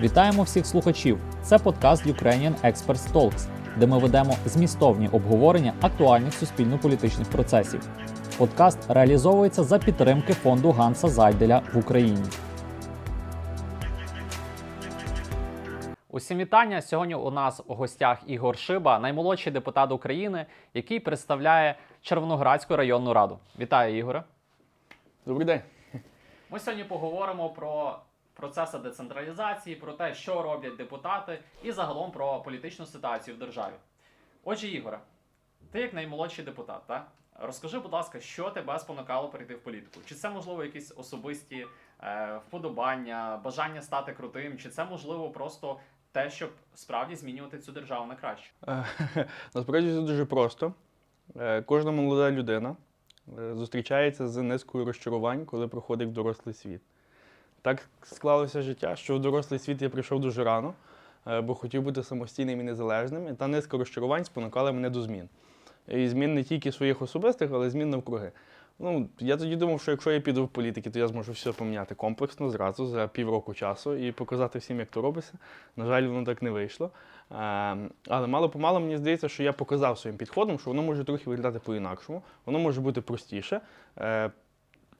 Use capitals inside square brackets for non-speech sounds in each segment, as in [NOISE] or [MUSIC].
Вітаємо всіх слухачів! Це подкаст Ukrainian Experts Talks, де ми ведемо змістовні обговорення актуальних суспільно-політичних процесів. Подкаст реалізовується за підтримки фонду Ганса Зайделя в Україні. Усім вітання. Сьогодні у нас у гостях Ігор Шиба, наймолодший депутат України, який представляє Червоноградську районну раду. Вітаю, Ігоре. Добрий день. Ми сьогодні поговоримо про процеси децентралізації, про те, що роблять депутати, і загалом про політичну ситуацію в державі. Отже, Ігоре, ти як наймолодший депутат, так? Розкажи, будь ласка, що тебе спонукало перейти в політику? Чи це можливо якісь особисті е, вподобання, бажання стати крутим, чи це можливо просто те, щоб справді змінювати цю державу на краще? Е, [LAUGHS] Насправді це дуже просто. Е, Кожна молода людина е, зустрічається з низкою розчарувань, коли проходить в дорослий світ. Так склалося життя, що в дорослий світ я прийшов дуже рано, е, бо хотів бути самостійним і незалежним, та низка розчарувань спонукала мене до змін. І змін не тільки своїх особистих, але й змін навкруги. Ну, я тоді думав, що якщо я піду в політики, то я зможу все поміняти комплексно зразу за півроку часу і показати всім, як то робиться. На жаль, воно так не вийшло. Е, але мало-помалу мені здається, що я показав своїм підходом, що воно може трохи виглядати по-інакшому, воно може бути простіше.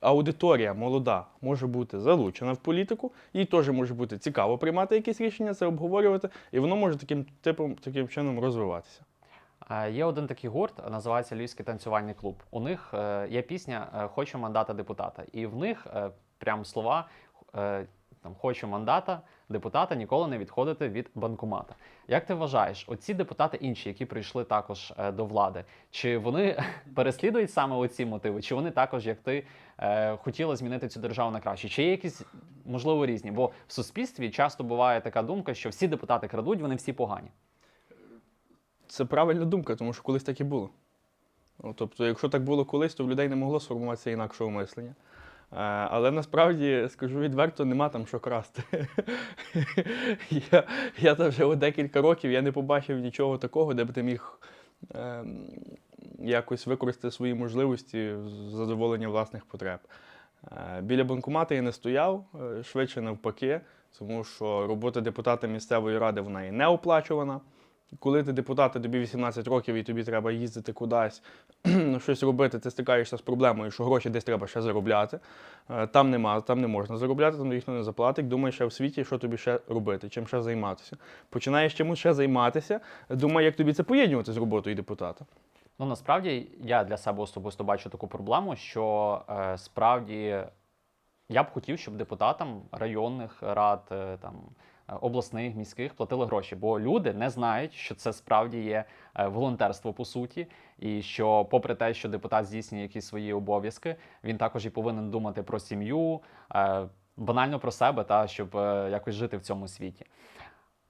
Аудиторія молода може бути залучена в політику, їй теж може бути цікаво приймати якісь рішення, це обговорювати, і воно може таким типом, таким чином розвиватися. Є один такий гурт, називається Львівський танцювальний клуб. У них е, є пісня е, Хочу мандата депутата. І в них е, прям слова там Хочу мандата депутата ніколи не відходити від банкомата. Як ти вважаєш, оці депутати інші, які прийшли також е, до влади, чи вони [LAUGHS] переслідують саме оці мотиви, чи вони також, як ти, е, хотіли змінити цю державу на краще? Чи є якісь можливо різні? Бо в суспільстві часто буває така думка, що всі депутати крадуть, вони всі погані. Це правильна думка, тому що колись так і було. Тобто, якщо так було колись, то в людей не могло сформуватися інакшого мислення. Е, Але насправді, скажу відверто, нема там що красти. [LAUGHS] я, я там вже декілька років я не побачив нічого такого, де б ти міг е, якось використати свої можливості з задоволення власних потреб. Е, Біля банкомата я не стояв, е, швидше навпаки, тому що робота депутата місцевої ради вона і не оплачувана. Коли ти депутат, тобі 18 років і тобі треба їздити кудись, [CLEARS THROAT] щось робити, ти стикаєшся з проблемою, що гроші десь треба ще заробляти. Е, Там нема, там не можна заробляти, там ніхто не заплатить. Думаєш ще в світі, що тобі ще робити, чим ще займатися. Починаєш чимось ще займатися, думай, як тобі це поєднувати з роботою депутата. Ну насправді я для себе особисто бачу таку проблему, що е, справді я б хотів, щоб депутатам районних рад, е, там обласних, міських платили гроші, бо люди не знають, що це справді є е, волонтерство по суті, і що, попри те, що депутат здійснює якісь свої обов'язки, він також і повинен думати про сім'ю, е, банально про себе, та щоб е, якось жити в цьому світі.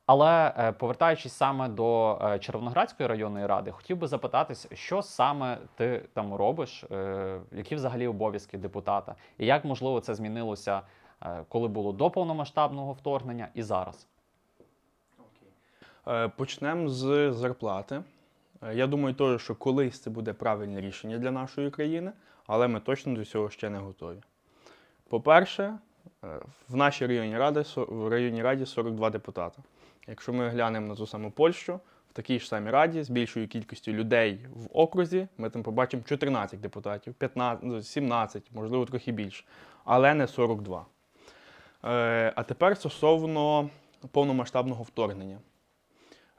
Але е, повертаючись саме до е, Червоноградської районної ради, хотів би запитатись, що саме ти там робиш, е, які взагалі обов'язки депутата, і як можливо це змінилося, е, коли було до повномасштабного вторгнення і зараз. Е, Почнемо з зарплати. Е, Я думаю, теж, що колись це буде правильне рішення для нашої країни, але ми точно до цього ще не готові. По-перше, е, в нашій районній раді, в районній раді 42 депутата. Якщо ми глянемо на ту саму Польщу, в такій ж самій раді з більшою кількістю людей в окрузі, ми там побачимо 14 депутатів, 15, ну, 17, можливо, трохи більше, але не 42. Е, А тепер стосовно повномасштабного вторгнення.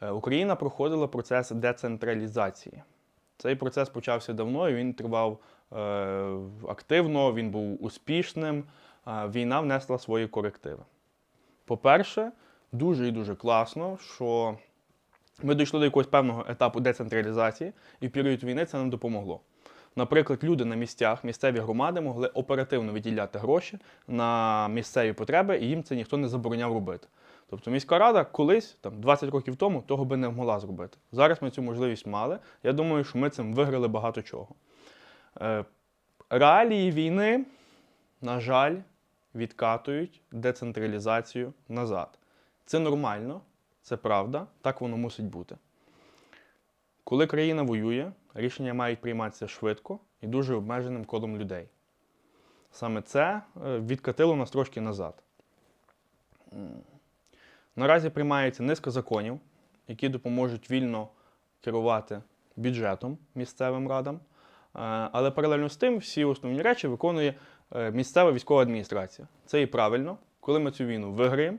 Е, Україна проходила процес децентралізації. Цей процес почався давно і він тривав е, активно, він був успішним. Війна внесла свої корективи. По-перше, дуже і дуже класно, що ми дійшли до якогось певного етапу децентралізації, і в період війни це нам допомогло. Наприклад, люди на місцях, місцеві громади могли оперативно виділяти гроші на місцеві потреби, і їм це ніхто не забороняв робити. Тобто міська рада колись, там 20 років тому, того би не могла зробити. Зараз ми цю можливість мали. Я думаю, що ми цим виграли багато чого. Е, реалії війни, на жаль, відкатують децентралізацію назад. Це нормально, це правда, так воно мусить бути. Коли країна воює, рішення мають прийматися швидко і дуже обмеженим колом людей. Саме це е, відкатило нас трошки назад. Наразі приймається низка законів, які допоможуть вільно керувати бюджетом місцевим радам. Е, Але паралельно з тим всі основні речі виконує е, місцева військова адміністрація. Це і правильно. Коли ми цю війну виграємо,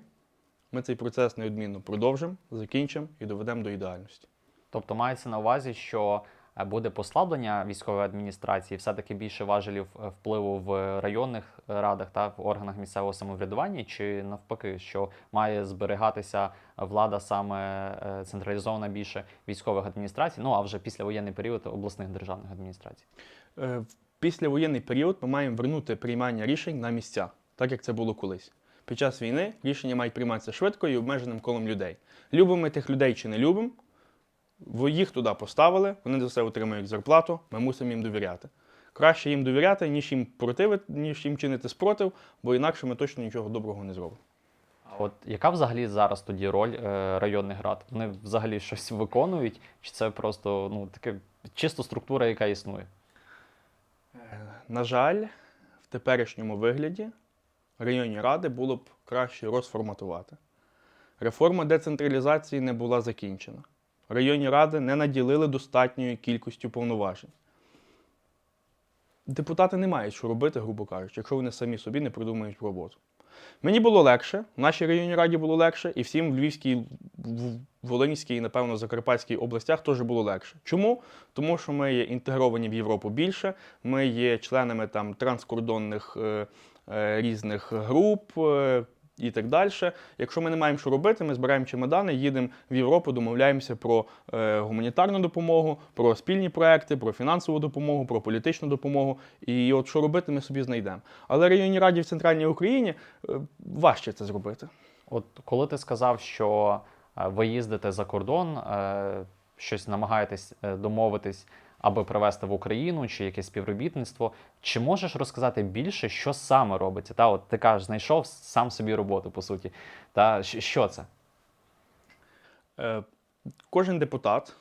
ми цей процес неодмінно продовжимо, закінчимо і доведемо до ідеальності. Тобто мається на увазі, що буде послаблення військової адміністрації, все-таки більше важелів е, впливу в районних радах та в органах місцевого самоврядування, чи навпаки, що має зберігатися влада саме е, централізована більше військових адміністрацій, ну а вже післявоєнний період обласних державних адміністрацій. Е, післявоєнний період ми маємо вернути приймання рішень на місця, так як це було колись. Під час війни рішення мають прийматися швидко і обмеженим колом людей. Любимо ми тих людей чи не любимо, ви їх туди поставили, вони за це отримують зарплату, ми мусимо їм довіряти. Краще їм довіряти, ніж їм противити, ніж їм чинити спротив, бо інакше ми точно нічого доброго не зробимо. А От яка взагалі зараз тоді роль е, районних рад? Вони взагалі щось виконують, чи це просто ну таке чисто структура, яка існує? На жаль, в теперішньому вигляді районні ради було б краще розформатувати. Реформа децентралізації не була закінчена. Районні ради не наділили достатньою кількістю повноважень. Депутати не мають що робити, грубо кажучи, якщо вони самі собі не придумають роботу. Мені було легше, в нашій районній раді було легше, і всім в Львівській, в Волинській і, напевно, Закарпатській областях теж було легше. Чому? Тому що ми є інтегровані в Європу більше, ми є членами там транскордонних е, е, різних груп. Е, і так далі. Якщо ми не маємо що робити, ми збираємо чемодани, їдемо в Європу, домовляємося про е, гуманітарну допомогу, про спільні проекти, про фінансову допомогу, про політичну допомогу. І от що робити, ми собі знайдемо. Але районні раді в центральній Україні е, важче це зробити. От коли ти сказав, що е, ви їздите за кордон, е, щось намагаєтесь е, домовитись, аби привезти в Україну чи якесь співробітництво, чи можеш розказати більше, що саме робиться? Та от ти кажеш, знайшов сам собі роботу, по суті. Та що це? Е, Кожен депутат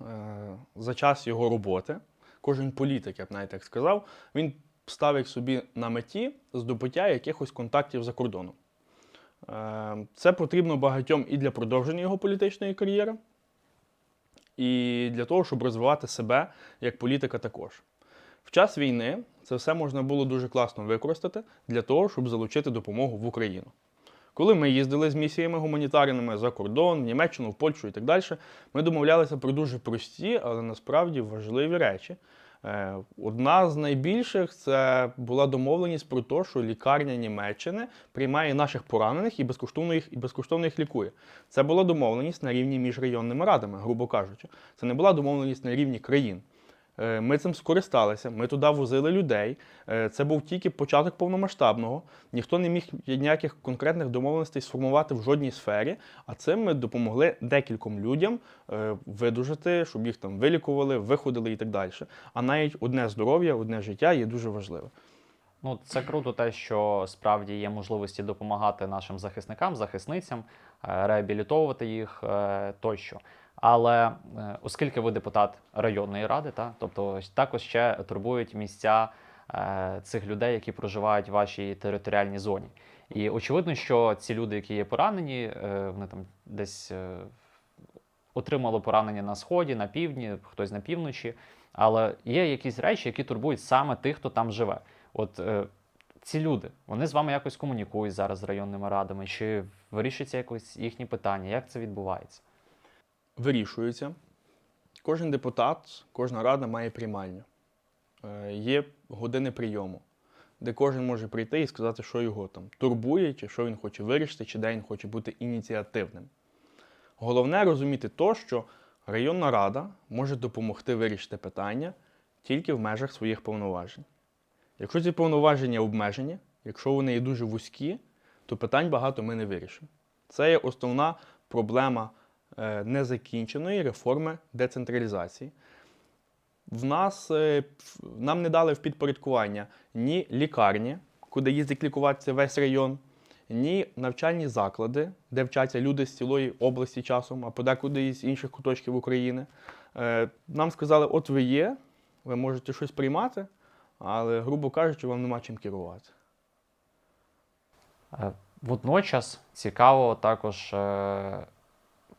е, за час його роботи, кожен політик, я б навіть так сказав, він ставить собі на меті здобуття якихось контактів за кордоном. Е, Це потрібно багатьом і для продовження його політичної кар'єри, і для того, щоб розвивати себе як політика також. В час війни це все можна було дуже класно використати для того, щоб залучити допомогу в Україну. Коли ми їздили з місіями гуманітарними за кордон, в Німеччину, в Польщу і так далі, ми домовлялися про дуже прості, але насправді важливі речі. Е, Одна з найбільших це була домовленість про те, що лікарня Німеччини приймає наших поранених і безкоштовно їх, і безкоштовно їх лікує. Це була домовленість на рівні між районними радами, грубо кажучи. Це не була домовленість на рівні країн. Е, Ми цим скористалися, ми туди возили людей. Е, Це був тільки початок повномасштабного. Ніхто не міг ніяких конкретних домовленостей сформувати в жодній сфері. А цим ми допомогли декільком людям е, видужати, щоб їх там вилікували, виходили і так далі. А навіть одне здоров'я, одне життя є дуже важливе. Ну, це круто, те, що справді є можливості допомагати нашим захисникам, захисницям, реабілітовувати їх тощо. Але е, оскільки ви депутат районної ради, та, тобто також ще турбують місця е, цих людей, які проживають в вашій територіальній зоні. І очевидно, що ці люди, які є поранені, е, вони там десь е, отримали поранення на сході, на півдні, хтось на півночі. Але є якісь речі, які турбують саме тих, хто там живе. От е, ці люди, вони з вами якось комунікують зараз з районними радами, чи вирішується якось їхні питання? Як це відбувається? Вирішується. Кожен депутат, кожна рада має приймальню. Е, Є години прийому, де кожен може прийти і сказати, що його там турбує, чи що він хоче вирішити, чи де він хоче бути ініціативним. Головне розуміти то, що районна рада може допомогти вирішити питання тільки в межах своїх повноважень. Якщо ці повноваження обмежені, якщо вони є дуже вузькі, то питань багато ми не вирішимо. Це є основна проблема незакінченої реформи децентралізації. В нас е, нам не дали в підпорядкування ні лікарні, куди їздить лікуватися весь район, ні навчальні заклади, де вчаться люди з цілої області часом, а подекуди із інших куточків України. Е, Нам сказали, от ви є, ви можете щось приймати, але, грубо кажучи, вам нема чим керувати. Е, Водночас цікаво також е,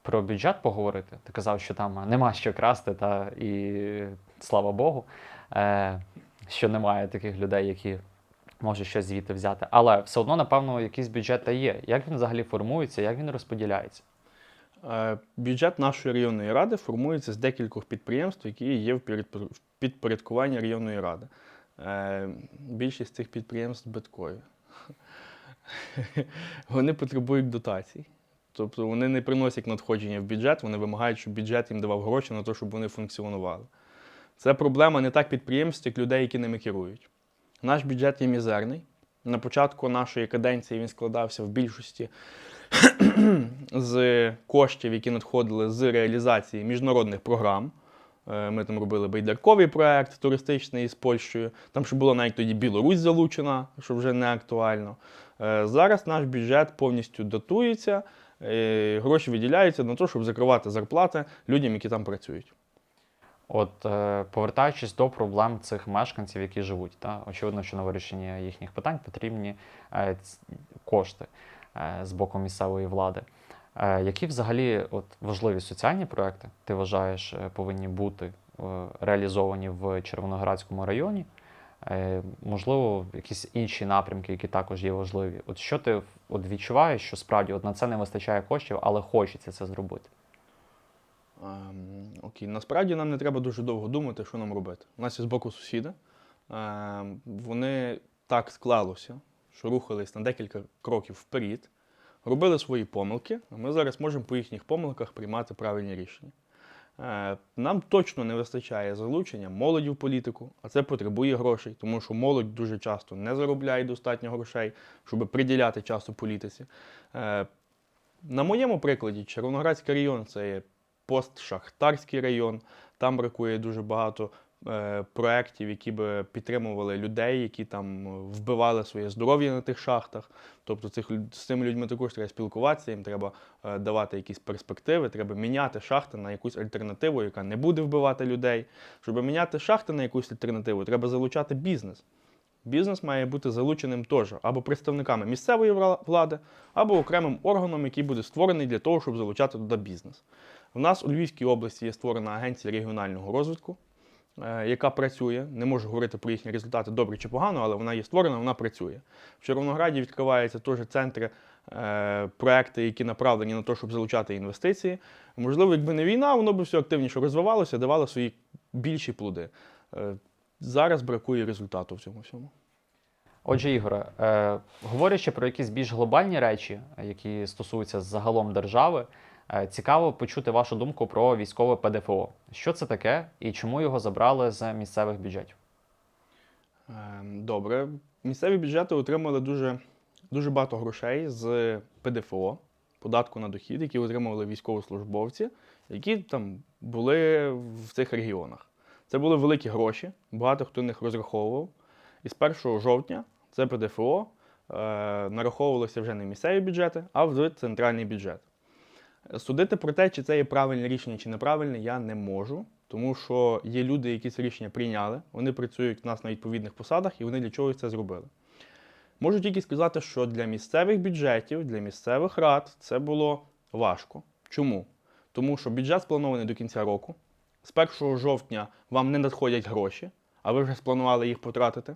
про бюджет поговорити. Ти казав, що там нема що красти, та і слава Богу, е, що немає таких людей, які можуть щось звідти взяти. Але все одно, напевно, якийсь бюджет та є. Як він взагалі формується, як він розподіляється? Е, Бюджет нашої районної ради формується з декількох підприємств, які є в підпорядкуванні районної ради. Е, Більшість цих підприємств збиткові. [LAUGHS] Вони потребують дотацій. Тобто вони не приносять надходження в бюджет, вони вимагають, щоб бюджет їм давав гроші на те, щоб вони функціонували. Це проблема не так підприємств, як людей, які ними керують. Наш бюджет є мізерний. На початку нашої каденції він складався в більшості [CLEARS THROAT] з коштів, які надходили з реалізації міжнародних програм. Е, Ми там робили байдарковий проект туристичний з Польщею. Там ще була навіть тоді Білорусь залучена, що вже не актуально. Е, Зараз наш бюджет повністю датується, гроші виділяються на те, щоб закривати зарплати людям, які там працюють. От е, повертаючись до проблем цих мешканців, які живуть, та очевидно, що на вирішення їхніх питань потрібні е, кошти е, з боку місцевої влади. Е, які взагалі от важливі соціальні проекти ти вважаєш е, повинні бути е, реалізовані в Червоноградському районі? Е, можливо, якісь інші напрямки, які також є важливі. От що ти от відчуваєш, що справді от на це не вистачає коштів, але хочеться це зробити? Ем, окей, насправді нам не треба дуже довго думати, що нам робити. У нас є з боку сусіди. Ем, вони так склалося, що рухались на декілька кроків вперед, робили свої помилки, а ми зараз можемо по їхніх помилках приймати правильні рішення. Е, нам точно не вистачає залучення молоді в політику, а це потребує грошей, тому що молодь дуже часто не заробляє достатньо грошей, щоб приділяти часу політиці. Е, на моєму прикладі, Червоноградський район це є постшахтарський район. Там бракує дуже багато проєктів, які би підтримували людей, які там е, вбивали своє здоров'я на тих шахтах. Тобто цих, з цими людьми також треба спілкуватися, їм треба е, давати якісь перспективи, треба міняти шахти на якусь альтернативу, яка не буде вбивати людей. Щоб міняти шахти на якусь альтернативу, треба залучати бізнес. Бізнес має бути залученим теж або представниками місцевої влади, або окремим органом, який буде створений для того, щоб залучати туди бізнес. У нас у Львівській області є створена агенція регіонального розвитку, е, яка працює. Не можу говорити про їхні результати добре чи погано, але вона є створена, вона працює. В Червонограді відкриваються теж центри, е, проекти, які направлені на те, щоб залучати інвестиції. Можливо, якби не війна, воно б все активніше розвивалося, давало свої більші плоди. Е, Зараз бракує результату в цьому всьому. Отже, Ігоре, е, говорячи про якісь більш глобальні речі, е, які стосуються загалом держави, е, цікаво почути вашу думку про військове ПДФО. Що це таке і чому його забрали з місцевих бюджетів? Ем, Добре. Місцеві бюджети отримали дуже, дуже багато грошей з ПДФО, податку на дохід, які отримували військовослужбовці, які там були в цих регіонах. Це були великі гроші, багато хто них розраховував. І з 1 жовтня це ПДФО е, нараховувалося вже не місцеві бюджети, а в центральний бюджет. Судити про те, чи це є правильне рішення чи неправильне, я не можу, тому що є люди, які це рішення прийняли, вони працюють у нас на відповідних посадах і вони для чогось це зробили. Можу тільки сказати, що для місцевих бюджетів, для місцевих рад це було важко. Чому? Тому що бюджет спланований до кінця року. З 1 жовтня вам не надходять гроші, а ви вже спланували їх потратити.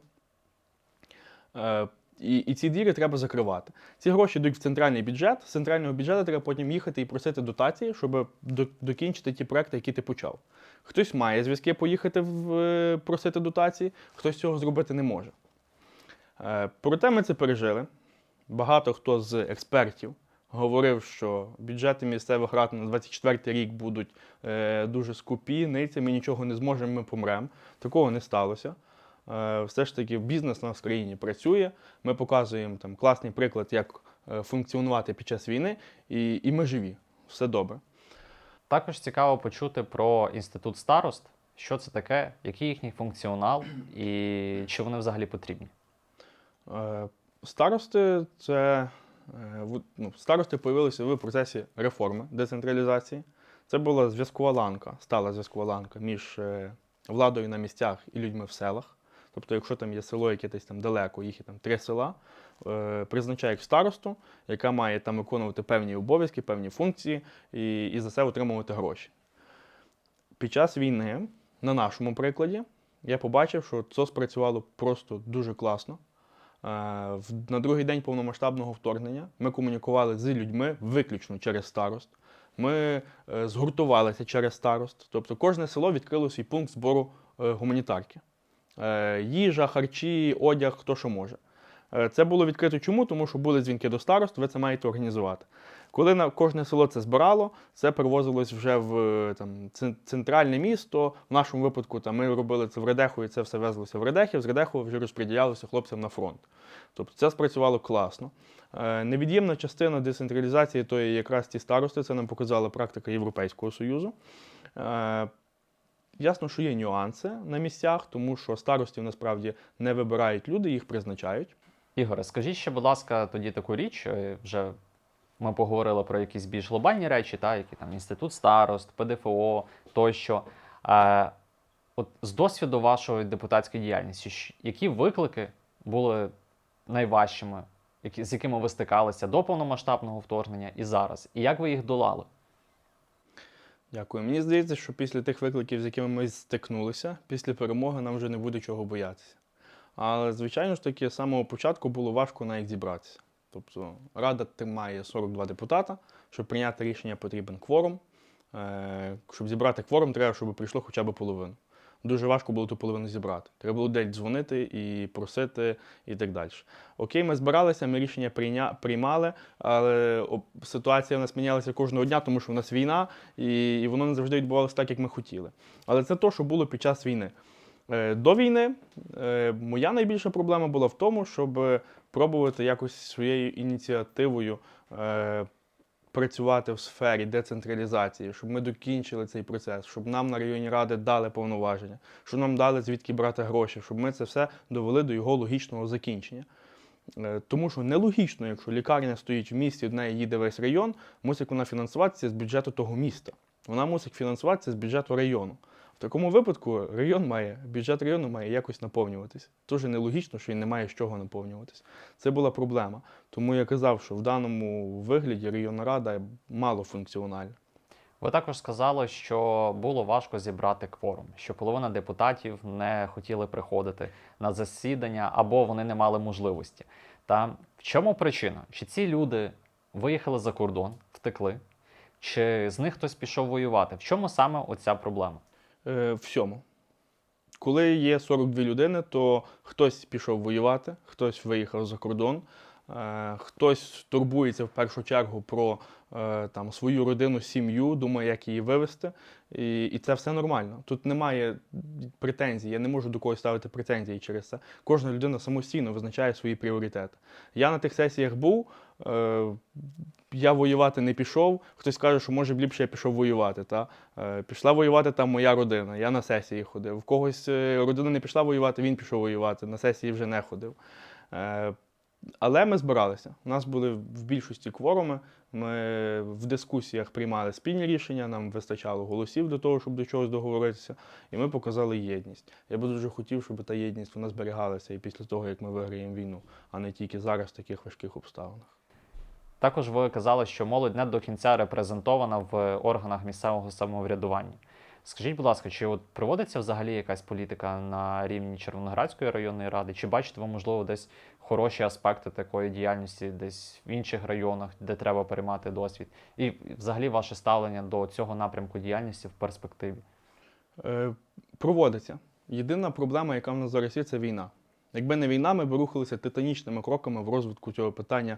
І, і ці діри треба закривати. Ці гроші йдуть в центральний бюджет. З центрального бюджету треба потім їхати і просити дотації, щоб до- докінчити ті проекти, які ти почав. Хтось має зв'язки поїхати в, е, просити дотації, хтось цього зробити не може. Е, Проте ми це пережили. Багато хто з експертів говорив, що бюджети місцевих рад на 24 рік будуть е, дуже скупі, ми нічого не зможемо, ми помремо. Такого не сталося. Е, Все ж таки, бізнес у нас в країні працює. Ми показуємо там класний приклад, як е, функціонувати під час війни, і, і ми живі. Все добре. Також цікаво почути про інститут старост. Що це таке, який їхній функціонал і чи вони взагалі потрібні? Е, Старости це ну, старости появилися в процесі реформи децентралізації. Це була зв'язкова ланка, стала зв'язкова ланка між владою на місцях і людьми в селах. Тобто, якщо там є село, яке десь там далеко, їх є там три села, е, призначає як старосту, яка має там виконувати певні обов'язки, певні функції і, і за це отримувати гроші. Під час війни, на нашому прикладі, я побачив, що це спрацювало просто дуже класно. Е, На другий день повномасштабного вторгнення ми комунікували з людьми виключно через старост. Ми е, згуртувалися через старост. Тобто кожне село відкрило свій пункт збору гуманітарки. Е, Їжа, харчі, одяг, хто що може. Е, Це було відкрито чому? Тому що були дзвінки до старост, ви це маєте організувати. Коли на кожне село це збирало, це перевозилось вже в е, там, центральне місто. В нашому випадку там, ми робили це в Редеху, і це все везлося в Редехів, з Редеху вже розподілялося хлопцям на фронт. Тобто це спрацювало класно. Невід'ємна частина децентралізації то є якраз ті старости, це нам показала практика Європейського Союзу. Ясно, що є нюанси на місцях, тому що старостів насправді не вибирають люди, їх призначають. Ігоре, скажіть ще, будь ласка, тоді таку річ. е, Вже ми поговорили про якісь більш глобальні речі, та, які там інститут старост, ПДФО тощо. Е, от з досвіду вашої депутатської діяльності, які виклики були найважчими, які, з якими ви стикалися до повномасштабного вторгнення і зараз? І як ви їх долали? Дякую. Мені здається, що після тих викликів, з якими ми стикнулися, після перемоги нам вже не буде чого боятися. Але, звичайно ж таки, з самого початку було важко навіть зібратися. Тобто Рада має 42 депутата, щоб прийняти рішення, потрібен кворум. Е, Щоб зібрати кворум, треба, щоб прийшло хоча б половину. Дуже важко було ту половину зібрати. Треба було десь дзвонити і просити, і так далі. Окей, ми збиралися, ми рішення прийня... приймали, але ситуація в нас мінялася кожного дня, тому що в нас війна, і, і воно не завжди відбувалося так, як ми хотіли. Але це те, що було під час війни. Е, До війни е, моя найбільша проблема була в тому, щоб пробувати якось своєю ініціативою е, працювати в сфері децентралізації, щоб ми докінчили цей процес, щоб нам на районні ради дали повноваження, щоб нам дали звідки брати гроші, щоб ми це все довели до його логічного закінчення. Е, Тому що нелогічно, якщо лікарня стоїть в місті, в неї їде весь район, мусить вона фінансуватися з бюджету того міста. Вона мусить фінансуватися з бюджету району. Такому випадку район має, бюджет району має якось наповнюватися. Дуже нелогічно, що він не має з чого наповнюватися. Це була проблема. Тому я казав, що в даному вигляді районна рада малофункціональна. Ви також сказали, що було важко зібрати кворум, що половина депутатів не хотіли приходити на засідання або вони не мали можливості. Та в чому причина? Чи ці люди виїхали за кордон, втекли, чи з них хтось пішов воювати? В чому саме оця проблема? Е, всьому. Коли є 42 людини, то хтось пішов воювати, хтось виїхав за кордон, е, хтось турбується в першу чергу про там, свою родину, сім'ю, думає, як її вивезти. І, і це все нормально. Тут немає претензій, я не можу до когось ставити претензії через це. Кожна людина самостійно визначає свої пріоритети. Я на тих сесіях був. Е, я воювати не пішов. Хтось каже, що може б ліпше я пішов воювати. Та? Е, пішла воювати там моя родина, я на сесії ходив. В когось е, родина не пішла воювати, він пішов воювати, на сесії вже не ходив. Е, але ми збиралися. У нас були в більшості кворуми. Ми в дискусіях приймали спільні рішення, нам вистачало голосів до того, щоб до чогось договоритися, і ми показали єдність. Я би дуже хотів, щоб та єдність вона зберігалася і після того, як ми виграємо війну, а не тільки зараз в таких важких обставинах. Також ви казали, що молодь не до кінця репрезентована в органах місцевого самоврядування. Скажіть, будь ласка, чи от проводиться взагалі якась політика на рівні Червоноградської районної ради? Чи бачите ви, можливо, десь хороші аспекти такої діяльності десь в інших районах, де треба переймати досвід? І взагалі ваше ставлення до цього напрямку діяльності в перспективі? Е, проводиться. Єдина проблема, яка в нас зараз є, це війна. Якби не війна, ми б рухалися титанічними кроками в розвитку цього питання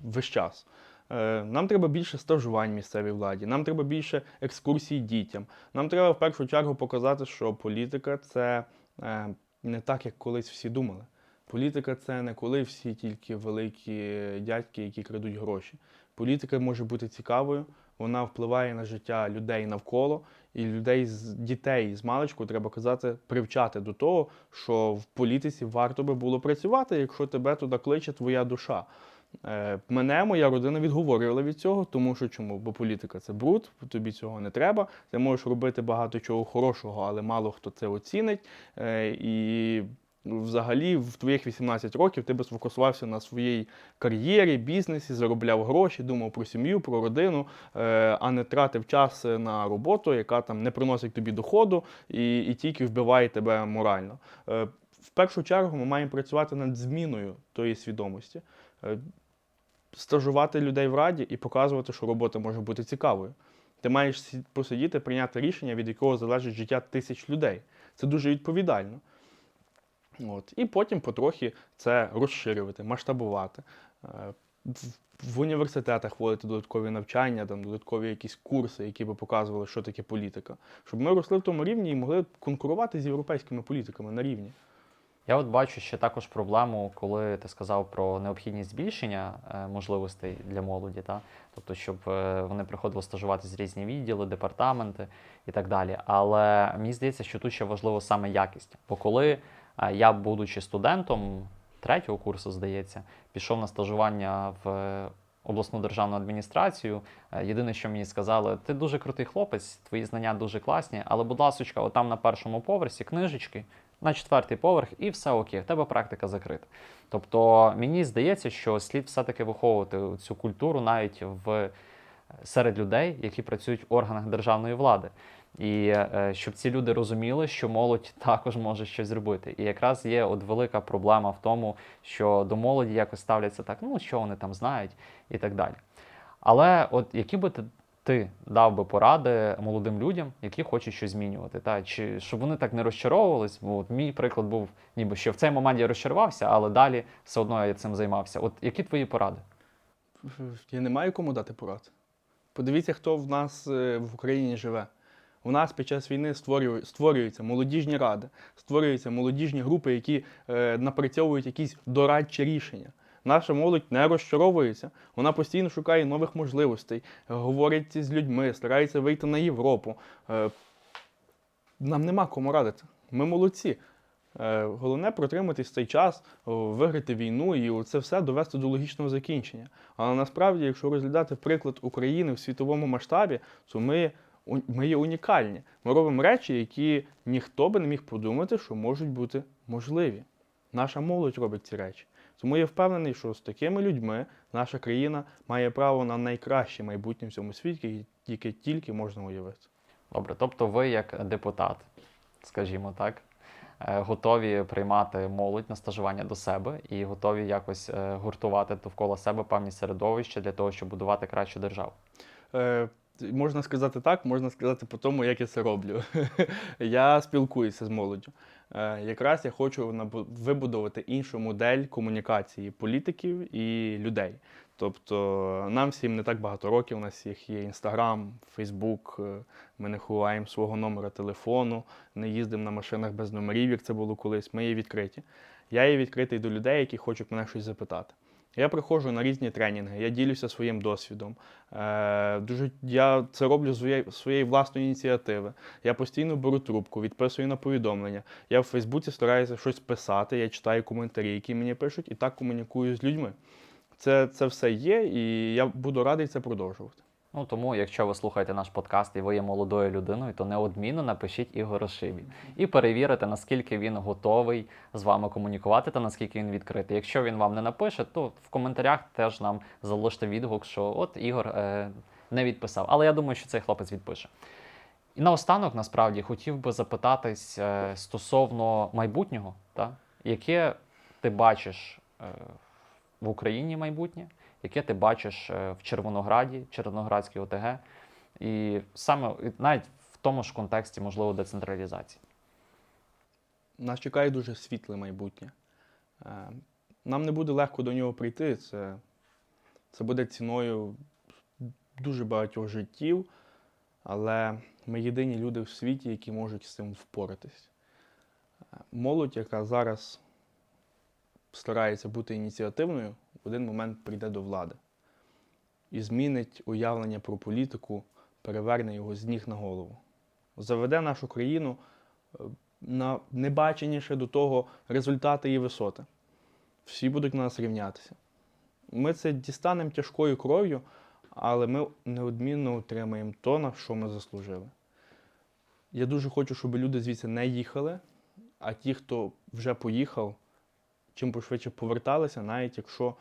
весь час. Е, Нам треба більше стажувань місцевій владі, нам треба більше екскурсій дітям. Нам треба в першу чергу показати, що політика це е, не так, як колись всі думали. Політика це не коли всі тільки великі дядьки, які крадуть гроші. Політика може бути цікавою, вона впливає на життя людей навколо, і людей з дітей з маличку треба казати, привчати до того, що в політиці варто би було працювати, якщо тебе туди кличе твоя душа. Е, Мене моя родина відговорювала від цього, тому що чому? Бо політика це бруд, тобі цього не треба. Ти можеш робити багато чого хорошого, але мало хто це оцінить. Е, І взагалі в твоїх 18 років ти би сфокусувався на своїй кар'єрі, бізнесі, заробляв гроші, думав про сім'ю, про родину, е, а не тратив час на роботу, яка там не приносить тобі доходу і, і тільки вбиває тебе морально. В першу чергу ми маємо працювати над зміною тої свідомості, стажувати людей в раді і показувати, що робота може бути цікавою. Ти маєш посидіти, прийняти рішення, від якого залежить життя тисяч людей. Це дуже відповідально. От. І потім потрохи це розширювати, масштабувати. Е, В, в університетах вводити додаткові навчання, там, додаткові якісь курси, які би показували, що таке політика. Щоб ми росли в тому рівні і могли конкурувати з європейськими політиками на рівні. Я от бачу ще також проблему, коли ти сказав про необхідність збільшення е, можливостей для молоді, та? тобто, щоб е, вони приходили стажуватися з різні відділи, департаменти і так далі. Але мені здається, що тут ще важливо саме якість. Бо коли е, я, будучи студентом третього курсу, здається, пішов на стажування в обласну державну адміністрацію, єдине, що мені сказали, ти дуже крутий хлопець, твої знання дуже класні, але, будь ласочка, отам на першому поверсі книжечки, на четвертий поверх, і все окей, в тебе практика закрита. Тобто мені здається, що слід все-таки виховувати цю культуру навіть в серед людей, які працюють в органах державної влади. І е, щоб ці люди розуміли, що молодь [LAUGHS] також може щось зробити. І якраз є от велика проблема в тому, що до молоді якось ставляться так, ну що вони там знають, і так далі. Але от які би ти, ти дав би поради молодим людям, які хочуть щось змінювати, та чи щоб вони так не розчаровувались? Бо от мій приклад був, ніби що в цей момент я розчарувався, але далі все одно я цим займався. От які твої поради? Я не маю кому дати порад. Подивіться, хто в нас е, в Україні живе. У нас під час війни створюються молодіжні ради, створюються молодіжні групи, які е, напрацьовують якісь дорадчі рішення. Наша молодь не розчаровується, вона постійно шукає нових можливостей, говорить з людьми, старається вийти на Європу. Е, нам нема кому радити. Ми молодці. Е, Головне протриматись цей час, виграти війну і це все довести до логічного закінчення. Але насправді, якщо розглядати приклад України в світовому масштабі, то ми, ми є унікальні. Ми робимо речі, які ніхто би не міг подумати, що можуть бути можливі. Наша молодь робить ці речі. Тому я впевнений, що з такими людьми наша країна має право на найкраще майбутнє в цьому світі, яке тільки можна уявити. Добре, тобто ви як депутат, скажімо так, е, готові приймати молодь на стажування до себе і готові якось е, гуртувати довкола себе певні середовища для того, щоб будувати кращу державу. Можна сказати так, можна сказати по тому, як я це роблю. [LAUGHS] я спілкуюся з молоддю. Е, якраз я хочу вибудувати іншу модель комунікації політиків і людей. Тобто нам всім не так багато років, у нас всіх є Інстаграм, Фейсбук, ми не ховаємо свого номера телефону, не їздимо на машинах без номерів, як це було колись. Ми є відкриті. Я є відкритий до людей, які хочуть мене щось запитати. Я приходжу на різні тренінги, я ділюся своїм досвідом. Е, дуже, я це роблю з своєї, власної ініціативи. Я постійно беру трубку, відписую на повідомлення. Я в Фейсбуці стараюся щось писати, я читаю коментарі, які мені пишуть, і так комунікую з людьми. Це, це все є, і я буду радий це продовжувати. Ну тому, якщо ви слухаєте наш подкаст і ви є молодою людиною, то неодмінно напишіть Ігору Шибі і перевірите, наскільки він готовий з вами комунікувати та наскільки він відкритий. Якщо він вам не напише, то в коментарях теж нам залиште відгук, що от Ігор е, не відписав. Але я думаю, що цей хлопець відпише. І наостанок, насправді, хотів би запитатись е, стосовно майбутнього, та? яке ти бачиш е, в Україні майбутнє, яке ти бачиш е, в Червонограді, Червоноградській ОТГ, і саме навіть в тому ж контексті, можливо, децентралізації. Нас чекає дуже світле майбутнє. Е, Нам не буде легко до нього прийти. Це, це буде ціною дуже багатьох життів, але ми єдині люди в світі, які можуть з цим впоратись. Е, Молодь, яка зараз старається бути ініціативною, в один момент прийде до влади і змінить уявлення про політику, переверне його з ніг на голову. Заведе нашу країну е, на небаченіше до того результати і висоти. Всі будуть на нас рівнятися. Ми це дістанемо тяжкою кров'ю, але ми неодмінно отримаємо то, на що ми заслужили. Я дуже хочу, щоб люди звідси не їхали, а ті, хто вже поїхав, чим пошвидше поверталися, навіть якщо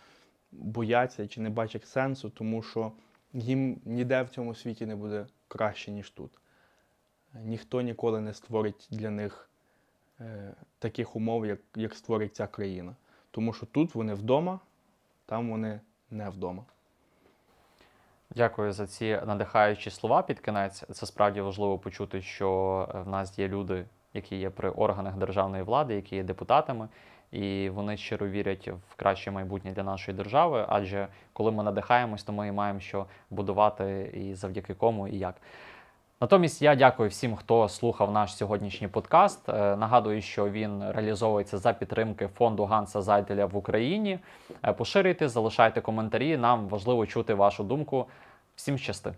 бояться чи не бачать сенсу, тому що їм ніде в цьому світі не буде краще, ніж тут. Ніхто ніколи не створить для них е, таких умов, як, як створить ця країна. Тому що тут вони вдома, там вони не вдома. Дякую за ці надихаючі слова під кінець. Це справді важливо почути, що е, в нас є люди, які є при органах державної влади, які є депутатами, і вони щиро вірять в краще майбутнє для нашої держави. Адже коли ми надихаємось, то ми і маємо що будувати і завдяки кому і як. Натомість я дякую всім, хто слухав наш сьогоднішній подкаст. Е, Нагадую, що він реалізовується за підтримки фонду Ганса Зайделя в Україні. Е, Поширюйте, залишайте коментарі. Нам важливо чути вашу думку. Всім щасти!